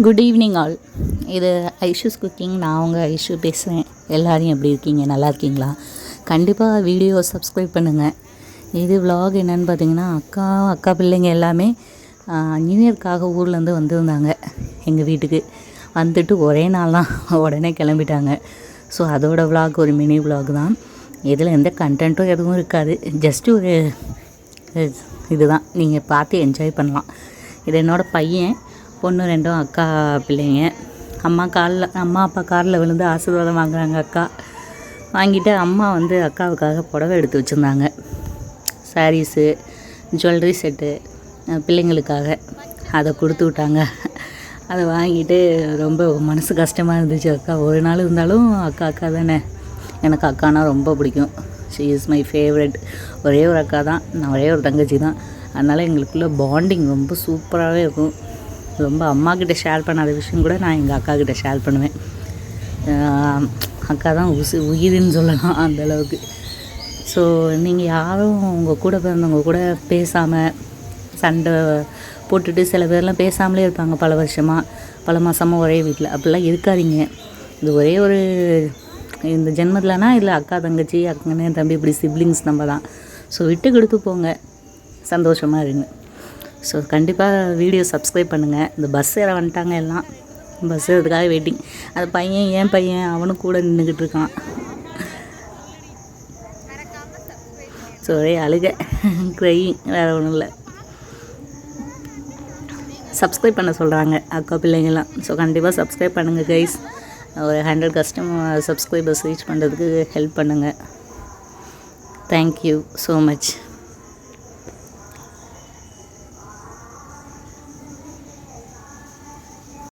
Good evening all இது Aishu's cooking. நான் உங்கள் ஐஷூ பேசுகிறேன் எல்லோரும் எப்படி இருக்கீங்க? நல்லா இருக்கீங்களா? கண்டிப்பாக வீடியோ சப்ஸ்கிரைப் பண்ணுங்கள் இது விலாக் என்னன்னு பார்த்தீங்கன்னா அக்கா அக்கா பிள்ளைங்க எல்லாமே நியூ இயர்க்காக ஊர்லேருந்து வந்திருந்தாங்க. எங்கள் வீட்டுக்கு. வந்துட்டு ஒரே நாள் தான். உடனே கிளம்பிட்டாங்க. ஸோ அதோடய விலாக் ஒரு மினி விலாக் தான். இதில் எந்த கண்டென்ட்டும் எதுவும் இருக்காது. ஜஸ்ட்டு ஒரு இதுதான். நீங்கள் பார்த்து என்ஜாய் பண்ணலாம். இது என்னோடய பையன். பொண்ணு ரெண்டும் அக்கா பிள்ளைங்க. அம்மா காலில் அம்மா அப்பா காரில் விழுந்து ஆசீர்வாதம் வாங்குறாங்க அக்கா. வாங்கிட்டு அம்மா வந்து அக்காவுக்காக புடவை எடுத்து வச்சுருந்தாங்க. சாரீஸு ஜுவல்லரி செட்டு பிள்ளைங்களுக்காக அதை கொடுத்து விட்டாங்க. அதை வாங்கிட்டு ரொம்ப மனசு கஷ்டமாக இருந்துச்சு அக்கா. ஒரு நாள் இருந்தாலும் அக்கா அக்கா தானே. எனக்கு அக்கானா ரொம்ப பிடிக்கும். ஷி இஸ் மை ஃபேவரட் ஒரே ஒரு அக்கா தான். நான் ஒரே ஒரு தங்கச்சி தான். அதனால் எங்களுக்குள்ள பாண்டிங் ரொம்ப சூப்பராகவே இருக்கும். ரொம்ப அம்மா கிட்ட ஷேர் பண்ணாத விஷயம் கூட நான் எங்கள் அக்கா கிட்ட ஷேர் பண்ணுவேன் அக்கா தான் உசு உயிருன்னு சொல்லலாம் அந்தளவுக்கு ஸோ நீங்கள் யாரும் உங்கள் கூட பிறந்தவங்க கூட பேசாமல் சண்டை போட்டுட்டு சில பேர்லாம் பேசாமலே இருப்பாங்க பல வருஷமாக பல மாதமாக ஒரே வீட்டில் அப்படிலாம் இருக்காதீங்க. இது ஒரே ஒரு இந்த ஜென்மத்தில்னா இல்லை அக்கா தங்கச்சி அக்கண்ணே தம்பி இப்படி சிப்ளிங்ஸ் நம்ம தான். ஸோ விட்டு கொடுத்து போங்க. சந்தோஷமாக இருங்க. ஸோ கண்டிப்பாக வீடியோ சப்ஸ்கிரைப் பண்ணுங்கள் இந்த பஸ் ஏற வந்துட்டாங்க எல்லாம். பஸ் ஏறதுக்காக வெயிட்டிங் அது பையன் ஏன் பையன் அவனும் கூட நின்றுக்கிட்டு இருக்கான். ஸோ ஒரே அழுக. க்ரையிங் வேறு ஒன்றும் இல்லை. சப்ஸ்கிரைப் பண்ண சொல்கிறாங்க அக்கா பிள்ளைங்கள்லாம் ஸோ கண்டிப்பாக சப்ஸ்கிரைப் பண்ணுங்கள் கைஸ் ஒரு ஹண்ட்ரட் கஸ்டமர் சப்ஸ்கிரைபர்ஸ் ரீச் பண்ணுறதுக்கு ஹெல்ப் பண்ணுங்கள் தேங்க்யூ ஸோ மச்